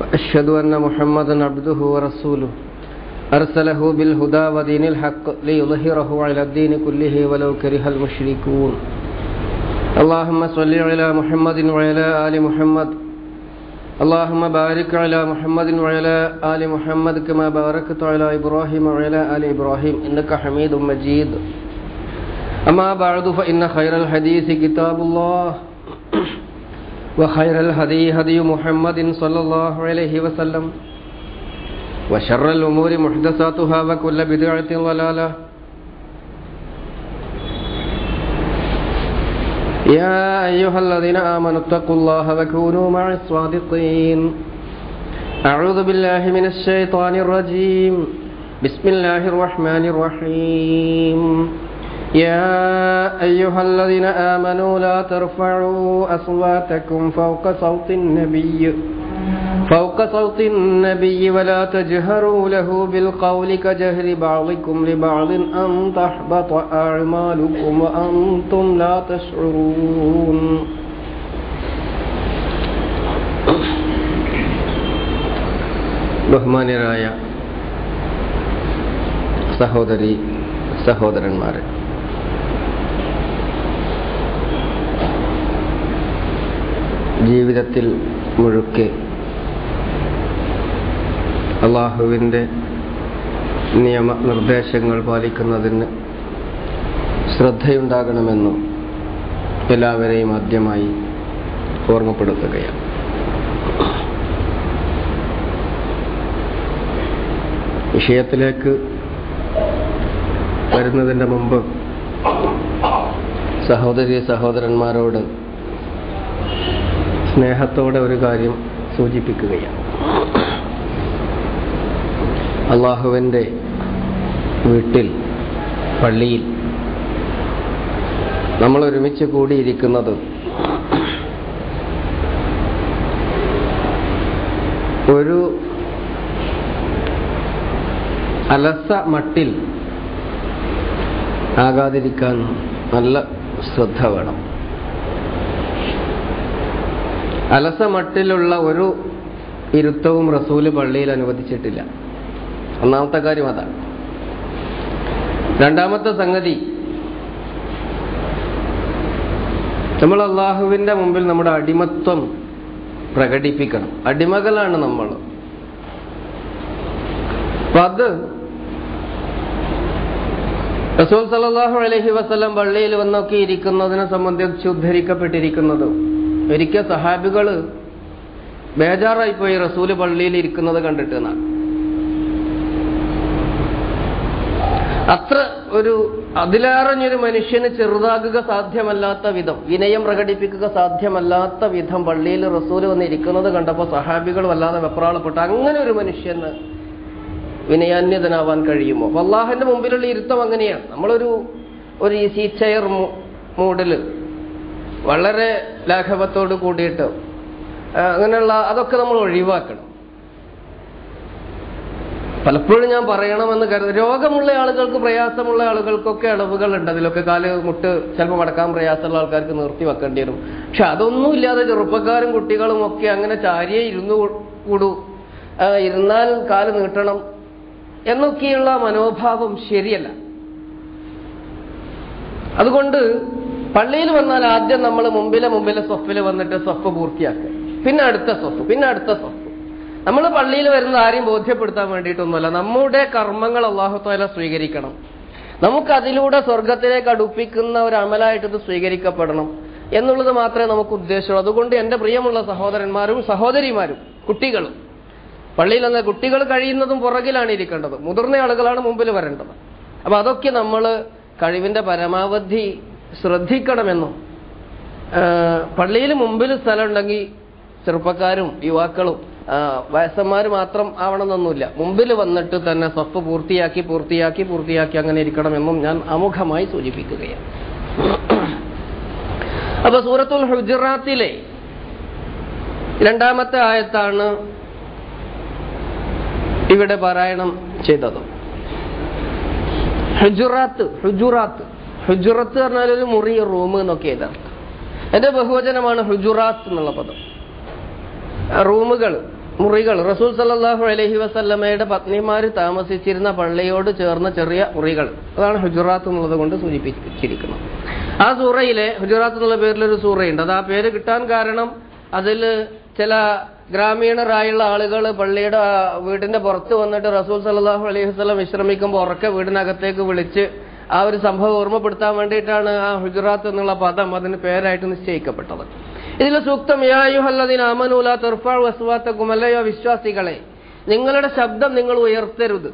وأشهد أن محمدا عبده ورسوله. أرسله بالهدى ودين الحق ليظهره على الدين كله ولو كره المشركون. اللهم صل على محمد وعلى آل محمد. اللهم بارك على محمد وعلى آل محمد كما باركت على إبراهيم وعلى آل إبراهيم. إنك حميد مجيد. أما بعد فإن خير الحديث كتاب الله. وخير الهدي هدي محمد صلى الله عليه وسلم. وشر الأمور محدثاتها وكل بدعة ضلالة. يا أيها الذين آمنوا اتقوا الله وكونوا مع الصادقين. أعوذ بالله من الشيطان الرجيم. بسم الله الرحمن الرحيم. يا أيها الذين آمنوا لا ترفعوا أصواتكم فوق صوت النبي فوق صوت النبي ولا تجهروا له بالقول كجهر بعضكم لبعض أن تحبط أعمالكم وأنتم لا تشعرون ബഹുമാന്യരായ സഹോദരി സഹോദരന്മാരെ ജീവിതത്തിൽ മുഴുക്കെ അള്ളാഹുവിന്റെ നിയമ നിർദ്ദേശങ്ങൾ പാലിക്കുന്നതിന് ശ്രദ്ധയുണ്ടാകണമെന്നും എല്ലാവരെയും ആദ്യമായി ഓർമ്മപ്പെടുത്തുകയാണ്. വിഷയത്തിലേക്ക് വരുന്നതിന്റെ മുമ്പ് സഹോദരി സഹോദരന്മാരോട് സ്നേഹത്തോടെ ഒരു കാര്യം സൂചിപ്പിക്കുകയാണ്. അള്ളാഹുവിന്റെ വീട്ടിൽ പള്ളിയിൽ നമ്മൾ ഒരുമിച്ച് കൂടിയിരിക്കുന്നത് ഒരു അലസ മട്ടിൽ ആകാതിരിക്കാൻ നല്ല ശ്രദ്ധ വേണം. അലസ മട്ടിലുള്ള ഒരു ഇരുത്തവും റസൂൽ പള്ളിയിൽ അനുവദിച്ചിട്ടില്ല. ഒന്നാമത്തെ കാര്യം അതാണ്. രണ്ടാമത്തെ സംഗതി നമ്മൾ അള്ളാഹുവിന്റെ മുമ്പിൽ നമ്മുടെ അടിമത്വം പ്രകടിപ്പിക്കണം. അടിമകളാണ് നമ്മൾ. അപ്പൊ അത് റസൂൽ സലാഹു അലഹി വസ്ലം പള്ളിയിൽ വന്നൊക്കെ ഇരിക്കുന്നതിനെ സംബന്ധിച്ച് ഉദ്ധരിക്കപ്പെട്ടിരിക്കുന്നത് ഒരിക്കൽ സഹാബികൾ ബേജാറായിപ്പോയി റസൂൽ പള്ളിയിൽ ഇരിക്കുന്നത് കണ്ടിട്ട് എന്നാണ്. അത്ര ഒരു അതിലേറഞ്ഞൊരു മനുഷ്യന് ചെറുതാകുക സാധ്യമല്ലാത്ത വിധം വിനയം പ്രകടിപ്പിക്കുക സാധ്യമല്ലാത്ത വിധം പള്ളിയിൽ റസൂൽ വന്നിരിക്കുന്നത് കണ്ടപ്പോൾ സഹാബികൾ വല്ലാതെ വെപ്രാളപ്പെട്ടു. അങ്ങനെ ഒരു മനുഷ്യന് വിനയാന്യതനാവാൻ കഴിയുമോ? അപ്പൊ അള്ളാഹിന്റെ മുമ്പിലുള്ള ഇരുത്തം അങ്ങനെയാണ്. നമ്മളൊരു ഒരു ഈസി ചെയർ മൂഡിൽ വളരെ ലാഘവത്തോട് കൂടിയിട്ട് അങ്ങനെയുള്ള അതൊക്കെ നമ്മൾ ഒഴിവാക്കണം. പലപ്പോഴും ഞാൻ പറയണമെന്ന് കരുത രോഗമുള്ള ആളുകൾക്ക് പ്രയാസമുള്ള ആളുകൾക്കൊക്കെ ഇളവുകളുണ്ട് അതിലൊക്കെ കാൽ മുട്ട് ചിലപ്പോൾ മടക്കാൻ പ്രയാസമുള്ള ആൾക്കാർക്ക് നിർത്തി വെക്കേണ്ടി വരും. പക്ഷെ അതൊന്നുമില്ലാതെ ചെറുപ്പക്കാരും കുട്ടികളും ഒക്കെ അങ്ങനെ ചാരിയെ ഇരുന്നു കൂടൂ. ഇരുന്നാൽ കാൽ നീട്ടണം എന്നൊക്കെയുള്ള മനോഭാവം ശരിയല്ല. അതുകൊണ്ട് പള്ളിയിൽ വന്നാൽ ആദ്യം നമ്മൾ മുമ്പിലെ മുമ്പിലെ സ്വഫിൽ വന്നിട്ട് സ്വഫ് പൂർത്തിയാക്കുക. പിന്നെ അടുത്ത സ്വഫ് പിന്നെ അടുത്ത സ്വഫ്. നമ്മൾ പള്ളിയിൽ വരുന്നത് ആരെയും ബോധ്യപ്പെടുത്താൻ വേണ്ടിയിട്ടൊന്നുമല്ല. നമ്മുടെ കർമ്മങ്ങൾ അള്ളാഹുത്തോല സ്വീകരിക്കണം. നമുക്കതിലൂടെ സ്വർഗത്തിലേക്ക് അടുപ്പിക്കുന്ന ഒരു അമലായിട്ട് ഇത് സ്വീകരിക്കപ്പെടണം എന്നുള്ളത് മാത്രമേ നമുക്ക് ഉദ്ദേശമുള്ളൂ അതുകൊണ്ട് എന്റെ പ്രിയമുള്ള സഹോദരന്മാരും സഹോദരിമാരും കുട്ടികളും. പള്ളിയിൽ നിന്ന് കുട്ടികൾ കഴിയുന്നതും പുറകിലാണ് ഇരിക്കേണ്ടത്. മുതിർന്ന ആളുകളാണ് മുമ്പിൽ വരേണ്ടത്. അപ്പൊ അതൊക്കെ നമ്മൾ കഴിവിന്റെ പരമാവധി ശ്രദ്ധിക്കണമെന്നും പള്ളിയിൽ മുമ്പിൽ സ്ഥലമുണ്ടെങ്കിൽ ചെറുപ്പക്കാരും യുവാക്കളും വയസ്സന്മാർ മാത്രം ആവണമെന്നൊന്നുമില്ല. മുമ്പിൽ വന്നിട്ട് തന്നെ സ്വപ്പ് പൂർത്തിയാക്കി പൂർത്തിയാക്കി പൂർത്തിയാക്കി അങ്ങനെ ഇരിക്കണമെന്നും ഞാൻ അമുഖമായി സൂചിപ്പിക്കുകയാണ്. അപ്പൊ സൂറത്തുൽ ഹുജറാത്തിലെ രണ്ടാമത്തെ ആയത്താണ് ഇവിടെ പാരായണം ചെയ്തത്. ഹുജുറാത്ത് ഹുജുറാത്ത്. ഹുജുറത്ത് പറഞ്ഞാൽ ഒരു മുറി റൂം എന്നൊക്കെ എഴുതാം. എന്റെ ബഹുവചനമാണ് ഹുജുറാത്ത് എന്നുള്ള പദം. റൂമുകൾ മുറികൾ. റസൂൽ സല്ലാഹു അലഹി വസല്ലമ്മയുടെ പത്നിമാർ താമസിച്ചിരുന്ന പള്ളിയോട് ചേർന്ന ചെറിയ മുറികൾ. അതാണ് ഹുജുറാത്ത് എന്നുള്ളത് കൊണ്ട് സൂചിപ്പിച്ചിരിക്കുന്നത്. ആ സൂറയിലെ ഹുജുറാത്ത് എന്നുള്ള പേരിലൊരു സൂറയുണ്ട്. അത് ആ പേര് കിട്ടാൻ കാരണം അതിൽ ചില ഗ്രാമീണരായുള്ള ആളുകൾ പള്ളിയുടെ വീടിന്റെ പുറത്ത് വന്നിട്ട് റസൂൽ സല്ലാഹു അലൈഹി വസ്ലം വിശ്രമിക്കുമ്പോൾ ഉറക്കെ വീടിനകത്തേക്ക് വിളിച്ച് ആ ഒരു സംഭവം ഓർമ്മപ്പെടുത്താൻ വേണ്ടിയിട്ടാണ് ആ ഹുജറാത്ത് എന്നുള്ള പദം അതിന് പേരായിട്ട് നിശ്ചയിക്കപ്പെട്ടത്. ഇതിൽ സൂക്തം യായുഹല്ലതിന് അമനൂല തുർഫാൾ വസ്വാത്തക്കും അല്ലയോ വിശ്വാസികളെ നിങ്ങളുടെ ശബ്ദം നിങ്ങൾ ഉയർത്തരുത്.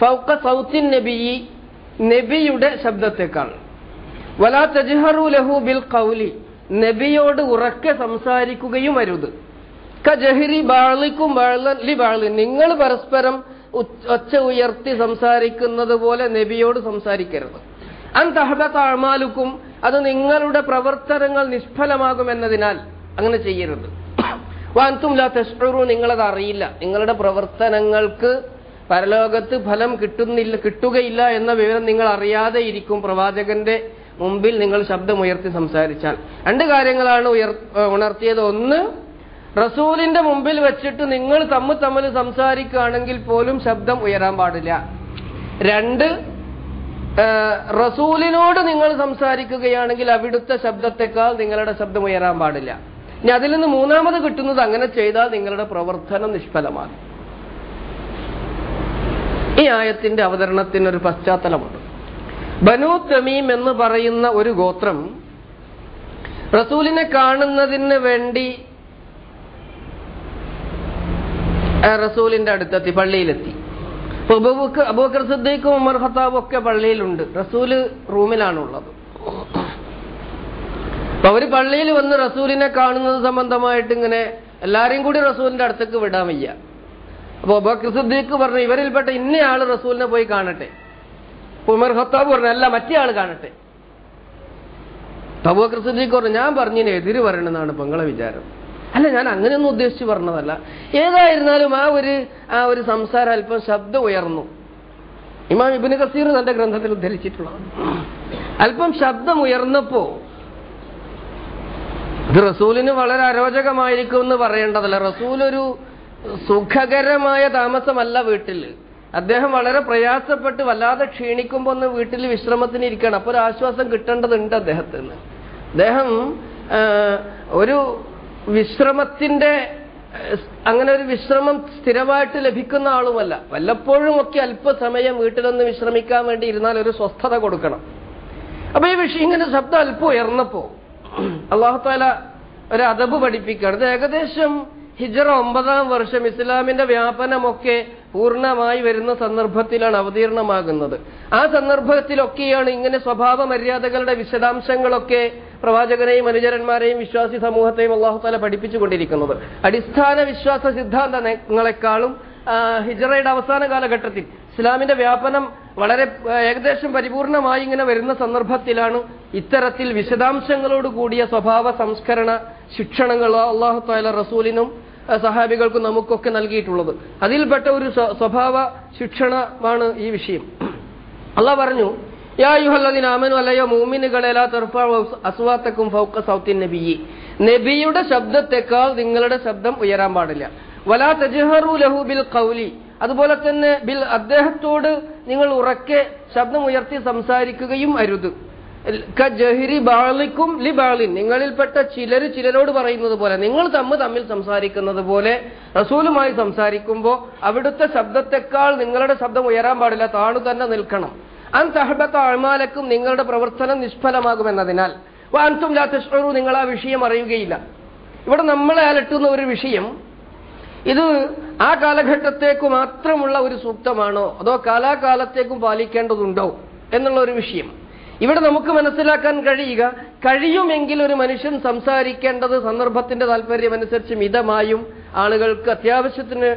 ഫൗക്ക സൗത്തിൻ നബിയി നബിയുടെ ശബ്ദത്തെക്കാൾ. വലാ തജ്ഹറു ലഹു ബിൽ കൗലി നബിയോട് ഉറക്കെ സംസാരിക്കുകയും അരുത്. കജഹിരി ബാളിക്കും ബാളി ബാളി നിങ്ങൾ പരസ്പരം ഒച്ച ഉയർത്തി സംസാരിക്കുന്നത് പോലെ നബിയോട് സംസാരിക്കരുത്. അൻ അമാലുക്കും അത് നിങ്ങളുടെ പ്രവർത്തനങ്ങൾ നിഷ്ഫലമാകുമെന്നതിനാൽ അങ്ങനെ ചെയ്യരുത്. വാൻതും ലാ തഷ്റു നിങ്ങളത് അറിയില്ല. നിങ്ങളുടെ പ്രവർത്തനങ്ങൾക്ക് പരലോകത്ത് ഫലം കിട്ടുന്നില്ല കിട്ടുകയില്ല എന്ന വിവരം നിങ്ങൾ അറിയാതെ ഇരിക്കും. പ്രവാചകന്റെ മുമ്പിൽ നിങ്ങൾ ശബ്ദമുയർത്തി സംസാരിച്ചാൽ. രണ്ട് കാര്യങ്ങളാണ് ഉയർ ഉണർത്തിയത്. ഒന്ന് റസൂലിന്റെ മുമ്പിൽ വെച്ചിട്ട് നിങ്ങൾ തമ്മിൽ തമ്മിൽ സംസാരിക്കുകയാണെങ്കിൽ പോലും ശബ്ദം ഉയരാൻ പാടില്ല. രണ്ട് റസൂലിനോട് നിങ്ങൾ സംസാരിക്കുകയാണെങ്കിൽ അവിടുത്തെ ശബ്ദത്തെക്കാൾ നിങ്ങളുടെ ശബ്ദം ഉയരാൻ പാടില്ല. ഇനി അതിൽ നിന്ന് മൂന്നാമത് കിട്ടുന്നത് അങ്ങനെ ചെയ്താൽ നിങ്ങളുടെ പ്രവർത്തനം നിഷ്ഫലമാണ് ഈ ആയത്തിന്റെ അവതരണത്തിന് ഒരു പശ്ചാത്തലമുണ്ട്. ബനു തമീം എന്ന് പറയുന്ന ഒരു ഗോത്രം റസൂലിനെ കാണുന്നതിന് വേണ്ടി റസൂലിന്റെ അടുത്തെത്തി പള്ളിയിലെത്തി. അബൂബക്കർ സിദ്ദീഖും ഉമർ ഖത്താബും ഒക്കെ പള്ളിയിലുണ്ട്. റസൂൽ റൂമിലാണുള്ളത്. അപ്പൊ അവർ പള്ളിയിൽ വന്ന് റസൂലിനെ കാണുന്നത് സംബന്ധമായിട്ട് ഇങ്ങനെ എല്ലാരെയും കൂടി റസൂലിന്റെ അടുത്തേക്ക് വിടാൻ വയ്യ. അപ്പൊ അബൂബക്കർ സിദ്ദീഖ് പറഞ്ഞു ഇവരിൽപ്പെട്ട ഇന്നയാൾ റസൂലിനെ പോയി കാണട്ടെ. ഉമർ ഖത്താബ് പറഞ്ഞു അല്ല മറ്റേ ആൾ കാണട്ടെ. അബൂബക്കർ സിദ്ദീഖ് പറഞ്ഞു ഞാൻ പറഞ്ഞതിന് എതിര് പറയണമെന്നാണ് പെങ്ങളെ വിചാരം. അല്ല ഞാൻ അങ്ങനെയൊന്നും ഉദ്ദേശിച്ച് പറഞ്ഞതല്ല. ഏതായിരുന്നാലും ആ ഒരു ആ ഒരു സംസാരം അല്പം ശബ്ദം ഉയർന്നു ഇമാം ഇബിന് കസീർ തന്റെ ഗ്രന്ഥത്തിൽ ഉദ്ധരിച്ചിട്ടുള്ളത് അല്പം ശബ്ദം ഉയർന്നപ്പോ ഇത് റസൂലിന് വളരെ അരോചകമായിരിക്കും എന്ന് പറയേണ്ടതല്ല. റസൂൽ ഒരു സുഖകരമായ താമസമല്ല വീട്ടിൽ. അദ്ദേഹം വളരെ പ്രയാസപ്പെട്ട് വല്ലാതെ ക്ഷീണിക്കുമ്പോൾ ഒന്ന് വീട്ടിൽ വിശ്രമത്തിന് ഇരിക്കണം അപ്പൊ ഒരു ആശ്വാസം കിട്ടേണ്ടതുണ്ട് അദ്ദേഹത്തിന്. അദ്ദേഹം ഒരു വിശ്രമത്തിന്റെ അങ്ങനെ ഒരു വിശ്രമം സ്ഥിരമായിട്ട് ലഭിക്കുന്ന ആളുമല്ല. വല്ലപ്പോഴും ഒക്കെ അല്പസമയം വീട്ടിലൊന്ന് വിശ്രമിക്കാൻ വേണ്ടി ഇരുന്നാൽ ഒരു സ്വസ്ഥത കൊടുക്കണം. അപ്പൊ ഈ വിഷയം ഇങ്ങനെ ശബ്ദം അല്പം ഉയർന്നപ്പോ അള്ളാഹുത്താല ഒരു അതബ് പഠിപ്പിക്കുകയാണ്. ഏകദേശം ഹിജറ ഒമ്പതാം വർഷം ഇസ്ലാമിന്റെ വ്യാപനമൊക്കെ പൂർണമായി വരുന്ന സന്ദർഭത്തിലാണ് അവതീർണമാകുന്നത്. ആ സന്ദർഭത്തിലൊക്കെയാണ് ഇങ്ങനെ സ്വഭാവ മര്യാദകളുടെ വിശദാംശങ്ങളൊക്കെ പ്രവാചകനെയും അനുചരന്മാരെയും വിശ്വാസി സമൂഹത്തെയും അള്ളാഹുത്താല പഠിപ്പിച്ചുകൊണ്ടിരിക്കുന്നത്. അടിസ്ഥാന വിശ്വാസ സിദ്ധാന്തങ്ങളെക്കാളും ഹിജറയുടെ അവസാന കാലഘട്ടത്തിൽ ഇസ്ലാമിന്റെ വ്യാപനം വളരെ ഏകദേശം പരിപൂർണമായി ഇങ്ങനെ വരുന്ന സന്ദർഭത്തിലാണ് ഇത്തരത്തിൽ വിശദാംശങ്ങളോട് കൂടിയ സ്വഭാവ സംസ്കരണ ശിക്ഷണങ്ങൾ അള്ളാഹു താല റസൂലിനും സഹാബികൾക്കും നമുക്കൊക്കെ നൽകിയിട്ടുള്ളത്. അതിൽപ്പെട്ട ഒരു സ്വഭാവ ശിക്ഷണമാണ് ഈ വിഷയം. അള്ളാഹ് പറഞ്ഞു നബിയുടെ ശബ്ദത്തെക്കാൾ നിങ്ങളുടെ ശബ്ദം ഉയരാൻ പാടില്ല. വലാ തജഹറു ലഹു ബിൽ ഖൗലി. അതുപോലെ തന്നെ ബിൽ അദ്ദേഹത്തോട് നിങ്ങൾ ഉറക്കെ ശബ്ദം ഉയർത്തി സംസാരിക്കുകയും അരുത്. ജഹിരി ബാളിക്കും ലി ബാളിൻ. നിങ്ങളിൽപ്പെട്ട ചിലർ ചിലരോട് പറയുന്നത് പോലെ നിങ്ങൾ തമ്മിൽ തമ്മിൽ സംസാരിക്കുന്നത് പോലെ റസൂലുമായി സംസാരിക്കുമ്പോൾ അവിടുത്തെ ശബ്ദത്തെക്കാൾ നിങ്ങളുടെ ശബ്ദം ഉയരാൻ പാടില്ല താണു തന്നെ നിൽക്കണം. അൻ തഹബത്ത അഴ്മാലക്കും നിങ്ങളുടെ പ്രവർത്തനം നിഷ്ഫലമാകുമെന്നതിനാൽ. അൻതും ലാ തഷ്റു നിങ്ങൾ ആ വിഷയം അറിയുകയില്ല. ഇവിടെ നമ്മളെ അലട്ടുന്ന ഒരു വിഷയം ഇത് ആ കാലഘട്ടത്തേക്ക് മാത്രമുള്ള ഒരു സൂക്തമാണോ? അതോ കാലാകാലത്തേക്കും പാലിക്കേണ്ടതുണ്ടോ? എന്നുള്ള ഒരു വിഷയം. ഇവിടെ നമുക്ക് മനസ്സിലാക്കാൻ കഴിയുക കഴിയുമെങ്കിൽ ഒരു മനുഷ്യൻ സംസാരിക്കേണ്ടത് സന്ദർഭത്തിന്റെ താല്പര്യമനുസരിച്ച് മിതമായും ആളുകൾക്ക് അത്യാവശ്യത്തിന്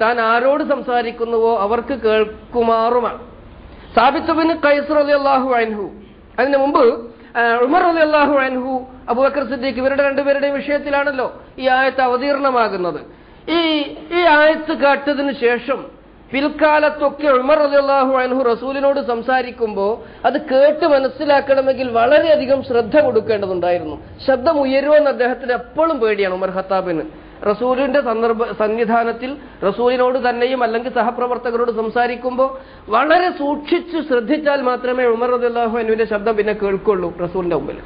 താൻ ആരോട് സംസാരിക്കുന്നുവോ അവർക്ക് കേൾക്കുമാറുമാണ്. സാബിത്തുബിന് കൈസർ അലി അള്ളാഹു അൻഹു അതിന് മുമ്പ് ഉമർ അലി അള്ളാഹു അൻഹു അബുബക്കർ സിദ്ദീഖ് ഇവരുടെ രണ്ടുപേരുടെയും വിഷയത്തിലാണല്ലോ ഈ ആയത്ത് അവതീർണമാകുന്നത്. ഈ ഈ ആയത്ത് കേട്ടതിന് ശേഷം പിൽക്കാലത്തൊക്കെ ഉമർ അലിയാഹു അൻഹു റസൂലിനോട് സംസാരിക്കുമ്പോൾ അത് കേട്ട് മനസ്സിലാക്കണമെങ്കിൽ വളരെയധികം ശ്രദ്ധ കൊടുക്കേണ്ടതുണ്ടായിരുന്നു. ശബ്ദം ഉയരുമെന്ന് അദ്ദേഹത്തിന് എപ്പോഴും പേടിയാണ് ഉമർ ഹത്താബിന് റസൂലിന്റെ സന്ദർഭ സന്നിധാനത്തിൽ റസൂലിനോട് തന്നെയും അല്ലെങ്കിൽ സഹപ്രവർത്തകരോട് സംസാരിക്കുമ്പോൾ വളരെ സൂക്ഷിച്ച് ശ്രദ്ധിച്ചാൽ മാത്രമേ ഉമർ അലിയല്ലാഹു അനുവിന്റെ ശബ്ദം പിന്നെ കേൾക്കുള്ളൂ റസൂലിന്റെ മുമ്പിൽ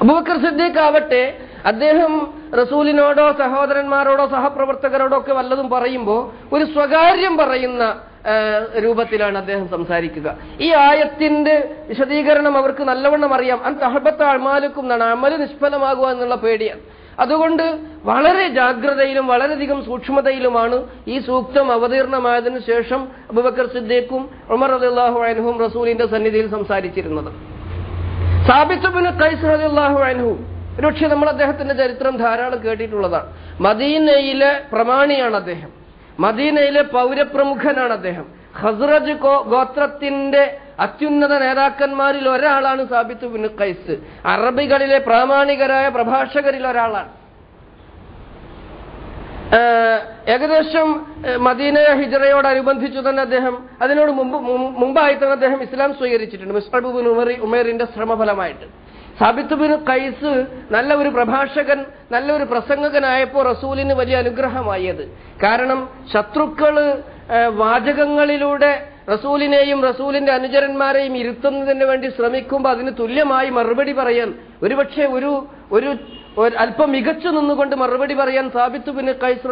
അബൂബക്കർ സിദ്ദീഖ് ആവട്ടെ അദ്ദേഹം റസൂലിനോടോ സഹോദരന്മാരോടോ സഹപ്രവർത്തകരോടോ ഒക്കെ വല്ലതും പറയുമ്പോൾ ഒരു സ്വകാര്യം പറയുന്ന രൂപത്തിലാണ് അദ്ദേഹം സംസാരിക്കുക. ഈ ആയത്തിന്റെ വിശദീകരണം അവർക്ക് നല്ലവണ്ണം അറിയാം. അൻ തഹബത്ത് അമാലുക്കും എന്നാണ്. അമൽ നിഷ്ഫലമാകുക എന്നുള്ള പേടിയാണ്. അതുകൊണ്ട് വളരെ ജാഗ്രതയിലും വളരെയധികം സൂക്ഷ്മതയിലുമാണ് ഈ സൂക്തം അവതീർണമായതിനു ശേഷം അബുബക്കർ സിദ്ദീഖും ഉമർ അലിള്ളാഹു അനഹും റസൂലിന്റെ സന്നിധിയിൽ സംസാരിച്ചിരുന്നത്. സാബിത്തുബിന് കൈസ് റളിയല്ലാഹു അൻഹു ഒരുപക്ഷെ നമ്മൾ അദ്ദേഹത്തിന്റെ ചരിത്രം ധാരാളം കേട്ടിട്ടുള്ളതാണ്. മദീനയിലെ പ്രമാണിയാണ് അദ്ദേഹം. മദീനയിലെ പൗരപ്രമുഖനാണ് അദ്ദേഹം. ഹസ്രജ് ഗോത്രത്തിന്റെ അത്യുന്നത നേതാക്കന്മാരിൽ ഒരാളാണ് സാബിത്ത് ബിൻ കൈസ് അറബികളിലെ പ്രാമാണികരായ പ്രഭാഷകരിൽ ഒരാളാണ്. ഏകദേശം മദീന ഹിജറയോടനുബന്ധിച്ചു തന്നെ അദ്ദേഹം അതിനോട് മുമ്പ് മുമ്പായി തന്നെ അദ്ദേഹം ഇസ്ലാം സ്വീകരിച്ചിട്ടുണ്ട്. മുസ്തബ് ബിൻ ഉമറി ഉമേറിന്റെ ശ്രമഫലമായിട്ട്. സാബിത്ത് ബിൻ കൈസ് നല്ല ഒരു പ്രഭാഷകൻ നല്ല ഒരു പ്രസംഗകനായപ്പോൾ റസൂലിന് വലിയ അനുഗ്രഹമായത്. കാരണം ശത്രുക്കൾ വാചകങ്ങളിലൂടെ റസൂലിനെയും റസൂലിന്റെ അനുചരന്മാരെയും ഇരുത്തുന്നതിന് വേണ്ടി ശ്രമിക്കുമ്പോൾ അതിന് തുല്യമായി മറുപടി പറയാൻ ഒരുപക്ഷെ ഒരു ഒരു അല്പം മികച്ചു നിന്നുകൊണ്ട് മറുപടി പറയാൻ സാബിത്തു ബിൻ കൈസ്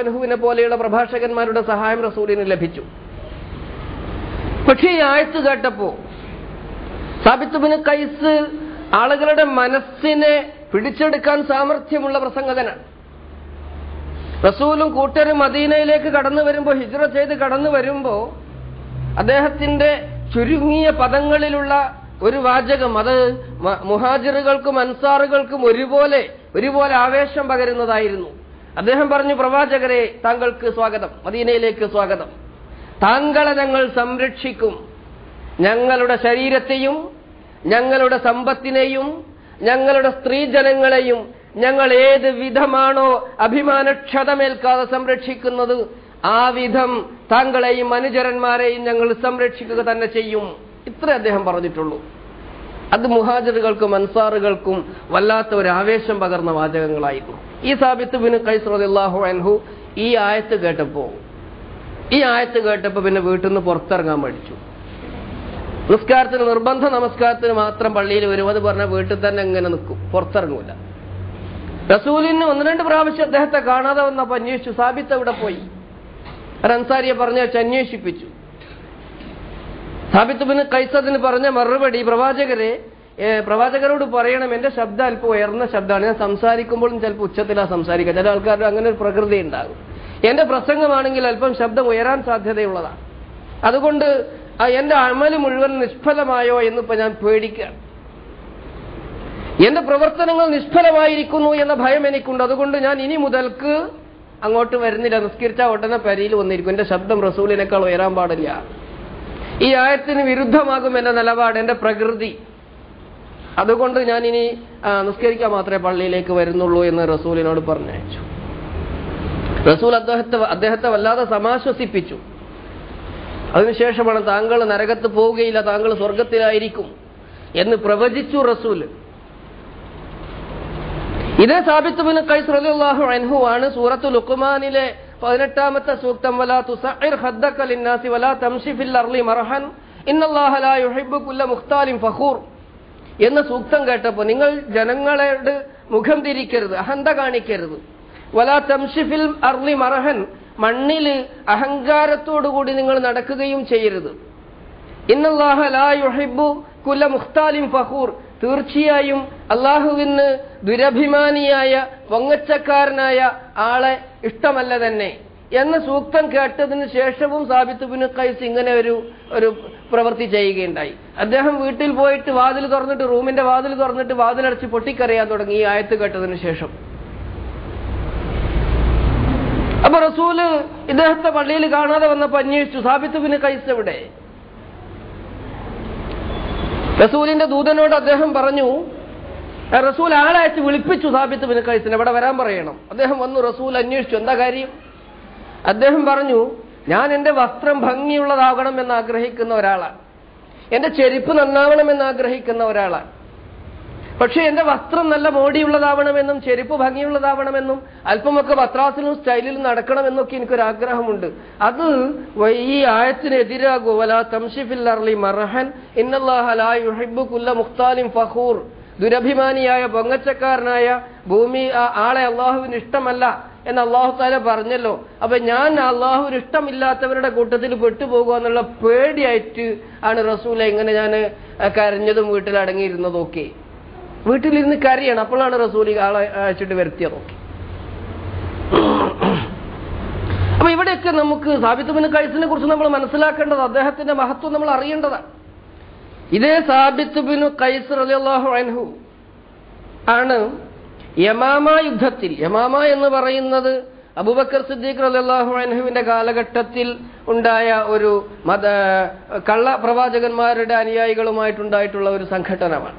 അൻഹുവിനെ പോലെയുള്ള പ്രഭാഷകന്മാരുടെ സഹായം റസൂലിന് ലഭിച്ചു. പക്ഷേ ഈ ആയത്ത് കേട്ടപ്പോ സാബിത്തു ബിൻ കൈസ് ആളുകളുടെ മനസ്സിനെ പിടിച്ചെടുക്കാൻ സാമർഥ്യമുള്ള പ്രസംഗകനാണ്. റസൂലും കൂട്ടരും മദീനയിലേക്ക് കടന്നു വരുമ്പോൾ ഹിജ്ര ചെയ്ത് കടന്നു വരുമ്പോ അദ്ദേഹത്തിന്റെ ചുരുങ്ങിയ പദങ്ങളിലുള്ള ഒരു വാചകം അത് മുഹാജിറുകൾക്കും അൻസാറുകൾക്കും ഒരുപോലെ ഒരുപോലെ ആവേശം പകരുന്നതായിരുന്നു. അദ്ദേഹം പറഞ്ഞു പ്രവാചകരെ താങ്കൾക്ക് സ്വാഗതം മദീനയിലേക്ക് സ്വാഗതം. താങ്കളെ ഞങ്ങൾ സംരക്ഷിക്കും. ഞങ്ങളുടെ ശരീരത്തെയും ഞങ്ങളുടെ സമ്പത്തിനെയും ഞങ്ങളുടെ സ്ത്രീജനങ്ങളെയും ഞങ്ങൾ ഏത് വിധമാണോ അഭിമാനക്ഷതമേൽക്കാതെ സംരക്ഷിക്കുന്നത് ആ വിധം താങ്കളെയും അനുചരന്മാരെയും ഞങ്ങൾ സംരക്ഷിക്കുക തന്നെ ചെയ്യും. ഇത്ര അദ്ദേഹം പറഞ്ഞിട്ടുള്ളൂ. അത് മുഹാജറുകൾക്കും അൻസാറുകൾക്കും വല്ലാത്ത ഒരു ആവേശം പകർന്ന വാചകങ്ങളായിരുന്നു. ഈ സാബിത്ത് ബിൻ കൈസ്രാഹു അൻഹു ഈ ആയത്ത് കേട്ടപ്പോ ഈ ആയത്ത് കേട്ടപ്പോ പിന്നെ വീട്ടിൽ നിന്ന് പുറത്തിറങ്ങാൻ പഠിച്ചു നിസ്കാരത്തിന് നിർബന്ധ നമസ്കാരത്തിന് മാത്രം പള്ളിയിൽ വരും. അത് പറഞ്ഞ വീട്ടിൽ തന്നെ ഇങ്ങനെ നിൽക്കും. പുറത്തിറങ്ങൂല. റസൂലിന് ഒന്ന് രണ്ട് പ്രാവശ്യം അദ്ദേഹത്തെ കാണാതെ വന്നപ്പോ അന്വേഷിച്ചു. സാബിത്ത് അവിടെ പോയി? അൻസാരിയെ പറഞ്ഞു വെച്ച് അന്വേഷിപ്പിച്ചു. സാബിത്ത് പിന്നെ കൈസദിന് പറഞ്ഞ മറുപടി പ്രവാചകരെ പ്രവാചകരോട് പറയണം. എന്റെ ശബ്ദം അല്പം ഉയർന്ന ശബ്ദമാണ്. ഞാൻ സംസാരിക്കുമ്പോഴും ചിലപ്പോൾ ഉച്ചത്തിലാ സംസാരിക്കുക. ചില ആൾക്കാരുടെ അങ്ങനെ ഒരു പ്രകൃതി ഉണ്ടാകും. എന്റെ പ്രസംഗമാണെങ്കിൽ അല്പം ശബ്ദം ഉയരാൻ സാധ്യതയുള്ളതാണ്. അതുകൊണ്ട് ആ എന്റെ അമൽ മുഴുവൻ നിഷ്ഫലമായോ എന്നിപ്പോ ഞാൻ പേടിക്കുകയാണ് എന്റെ പ്രവർത്തനങ്ങൾ നിഷ്ഫലമായിരിക്കുന്നു എന്ന ഭയം എനിക്കുണ്ട്. അതുകൊണ്ട് ഞാൻ ഇനി മുതൽക്ക് അങ്ങോട്ട് വരുന്നില്ല. നിസ്കരിച്ച ഉടനെ പരിയിൽ വന്നിരിക്കും. എന്റെ ശബ്ദം റസൂലിനേക്കാൾ ഉയരാൻ പാടില്ല. ഈ ആയത്തിന് വിരുദ്ധമാകും എന്റെ നിലപാട് എന്റെ പ്രകൃതി. അതുകൊണ്ട് ഞാൻ ഇനി നിസ്കരിക്കാൻ മാത്രമേ പള്ളിയിലേക്ക് വരുന്നുള്ളൂ എന്ന് റസൂലിനോട് പറഞ്ഞയച്ചു. റസൂൽ അദ്ദേഹത്തെ അദ്ദേഹത്തെ വല്ലാതെ സമാശ്വസിപ്പിച്ചു. അതിനുശേഷമാണ് താങ്കൾ നരകത്ത് പോവുകയില്ല താങ്കൾ സ്വർഗത്തിലായിരിക്കും എന്ന് പ്രവചിച്ചു റസൂൽ. ഇതേ സാബിത്തുബിന് കൈസ് റളിയല്ലാഹു അൻഹു ആണ് സൂറത്തു ലുക്കുമാനിലെ പതിനെട്ടാമത്തെ സൂക്തം വലാ തുസഇർ ഖദ്ദക ലിന്നാസി വലാ തംശി ഫിൽ മർഹൻ ഇന്നല്ലാഹ ലാ യുഹിബ്ബു കുല്ല ഫഖൂർ എന്ന സൂക്തം കേട്ടപ്പോൾ നിങ്ങൾ ജനങ്ങളോട് മുഖം തിരിക്കരുത് അഹന്ത കാണിക്കരുത്. വലാ തംഷിഫിൽ അർലി അർളി മർഹൻ മണ്ണിൽ അഹങ്കാരത്തോടുകൂടി നിങ്ങൾ നടക്കുകയും ചെയ്യരുത്. ഇന്നല്ലാഹു ലാ യുഹിബ്ബു കുല്ല മുഖ്താലിൻ ഫഖൂർ. തീർച്ചയായും അള്ളാഹുവിന് ദുരഭിമാനിയായ പൊങ്ങച്ചക്കാരനായ ആളെ ഇഷ്ടമല്ല തന്നെ. എന്ന സൂക്തം കേട്ടതിന് ശേഷവും സാബിത്ത് ബിൻ കൈസ് ഇങ്ങനെ ഒരു ഒരു പ്രവൃത്തി ചെയ്യുകയുണ്ടായി. അദ്ദേഹം വീട്ടിൽ പോയിട്ട് വാതിൽ തുറന്നിട്ട് റൂമിന്റെ വാതിൽ തുറന്നിട്ട് വാതിലടച്ച് പൊട്ടിക്കറിയാൻ തുടങ്ങി ഈ ആയത്ത് കേട്ടതിന് ശേഷം. അപ്പൊ റസൂൽ ഇദ്ദേഹത്തെ പള്ളിയിൽ കാണാതെ വന്നപ്പോ അന്വേഷിച്ചു സാബിത്തുബിന് കൈസ് എവിടെ? റസൂലിന്റെ ദൂതനോട് അദ്ദേഹം പറഞ്ഞു "ആ, റസൂൽ ആളയച്ച് വിളിപ്പിച്ചു സാബിത്ത് ബിൻ കൈസിനെ ഇവിടെ വരാൻ പറയണം. അദ്ദേഹം വന്നു റസൂൽ അന്വേഷിച്ചു എന്താ കാര്യം? അദ്ദേഹം പറഞ്ഞു ഞാൻ എന്റെ വസ്ത്രം ഭംഗിയുള്ളതാകണം എന്ന് ആഗ്രഹിക്കുന്ന ഒരാളാണ് എന്റെ ചെരുപ്പ് നന്നാവണമെന്ന് ആഗ്രഹിക്കുന്ന ഒരാളാണ് പക്ഷേ എന്റെ വസ്ത്രം നല്ല മോടിയുള്ളതാവണമെന്നും ചെരുപ്പ് ഭംഗിയുള്ളതാവണമെന്നും അല്പമൊക്കെ വസ്ത്രാസിലും സ്റ്റൈലിലും നടക്കണമെന്നൊക്കെ എനിക്കൊരാഗ്രഹമുണ്ട്. അത് ഈ ആയത്തിനെതിരാകൂ. തംഷിഫിൽ അർലി കുല്ല മുഖ്താലിം ഫഖൂർ. ദുരഭിമാനിയായ പൊങ്ങച്ചക്കാരനായ ഭൂമി ആളെ അള്ളാഹുവിന് ഇഷ്ടമല്ല എന്ന് അള്ളാഹു താല പറഞ്ഞല്ലോ. അപ്പൊ ഞാൻ അള്ളാഹുവിന് ഇഷ്ടമില്ലാത്തവരുടെ കൂട്ടത്തിൽ പെട്ടുപോകുക എന്നുള്ള പേടിയായിട്ട് ആണ് റസൂല ഇങ്ങനെ ഞാൻ കരഞ്ഞതും വീട്ടിൽ അടങ്ങിയിരുന്നതും ഒക്കെ. വീട്ടിലിരുന്ന് കരയാണ്. അപ്പോഴാണ് റസൂലി ആളെ അയച്ചിട്ട് വരുത്തിയതൊക്കെ അപ്പൊ ഇവിടെയൊക്കെ നമുക്ക് സാബിത്തുബിന് കൈസിനെ കുറിച്ച് നമ്മൾ മനസ്സിലാക്കേണ്ടത് അദ്ദേഹത്തിന്റെ മഹത്വം നമ്മൾ അറിയേണ്ടതാണ് ഇതേ സാബിത്തുബിന് കൈസ് റളിയല്ലാഹു അൻഹു ആണ് യമാമ യുദ്ധത്തിൽ യമാമ എന്ന് പറയുന്നത് അബൂബക്കർ സിദ്ദീഖ് റളിയല്ലാഹു അൻഹുവിന്റെ കാലഘട്ടത്തിൽ ഉണ്ടായ ഒരു മത കള്ള പ്രവാചകന്മാരുടെ അനുയായികളുമായിട്ടുണ്ടായിട്ടുള്ള ഒരു സംഘടനമാണ്.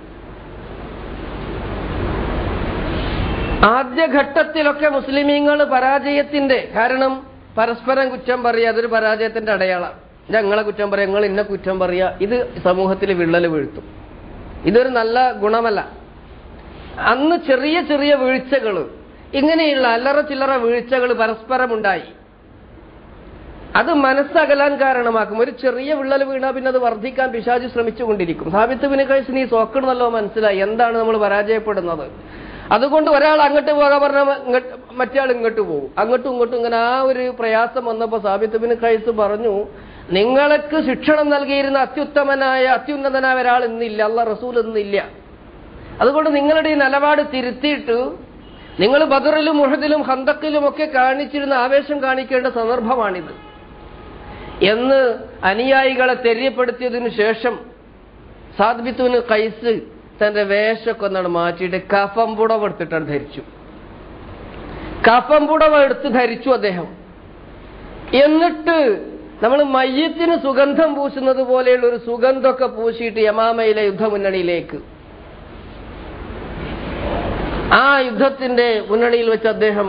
ആദ്യഘട്ടത്തിലൊക്കെ മുസ്ലിമീങ്ങൾ പരാജയത്തിന്റെ കാരണം പരസ്പരം കുറ്റം പറയുക അതൊരു പരാജയത്തിന്റെ അടയാളം. ഞങ്ങളെ കുറ്റം പറയുക ഞങ്ങൾ ഇന്ന കുറ്റം പറയുക ഇത് സമൂഹത്തിൽ വിള്ളൽ വീഴ്ത്തും. ഇതൊരു നല്ല ഗുണമല്ല. അന്ന് ചെറിയ ചെറിയ വീഴ്ചകൾ ഇങ്ങനെയുള്ള അല്ലറ ചില്ലറ വീഴ്ചകൾ പരസ്പരമുണ്ടായി. അത് മനസ്സകലാൻ കാരണമാക്കും. ഒരു ചെറിയ വിള്ളൽ വീണാൽ പിന്നെ അത് വർദ്ധിക്കാൻ പിശാജി ശ്രമിച്ചുകൊണ്ടിരിക്കും. സാബിത്തുവിന് കഴിച്ച് നീ സോക്കട് നല്ലോ മനസ്സിലായി. എന്താണ് നമ്മൾ പരാജയപ്പെടുന്നത്? അതുകൊണ്ട് ഒരാൾ അങ്ങോട്ട് പോകാൻ പറഞ്ഞാൽ ഇങ്ങോട്ട് മറ്റേ ഇങ്ങോട്ട് പോകും അങ്ങോട്ടും ഇങ്ങോട്ടും ഇങ്ങനെ ആ ഒരു പ്രയാസം വന്നപ്പോൾ സാബിത്തുബിന് ഖൈസ് പറഞ്ഞു നിങ്ങൾക്ക് ശിക്ഷണം നൽകിയിരുന്ന അത്യുത്തമനായ അത്യുന്നതനായ ഒരാൾ ഇന്നില്ല. അല്ല റസൂൽ ഇന്നില്ല. അതുകൊണ്ട് നിങ്ങളുടെ ഈ നിലപാട് തിരുത്തിയിട്ട് നിങ്ങൾ ബദറിലും മുഹദിലും ഹന്തക്കിലും ഒക്കെ കാണിച്ചിരുന്ന ആവേശം കാണിക്കേണ്ട സന്ദർഭമാണിത്. എന്ന് അനുയായികളെ തെര്യപ്പെടുത്തിയതിനു ശേഷം സാദ്ബിത്തുവിന് കൈസ് തന്റെ വേഷമൊക്കെ ഒന്നാണ് മാറ്റിയിട്ട് കഫം പുടവ എടുത്തിട്ടാണ് ധരിച്ചു. കഫം പുടവെടുത്ത് ധരിച്ചു അദ്ദേഹം. എന്നിട്ട് നമ്മൾ മയ്യത്തിന് സുഗന്ധം പൂശുന്നത് പോലെയുള്ള ഒരു സുഗന്ധമൊക്കെ പൂശിയിട്ട് യമാമയിലെ യുദ്ധമുന്നണിയിലേക്ക്. ആ യുദ്ധത്തിന്റെ മുന്നണിയിൽ വെച്ച് അദ്ദേഹം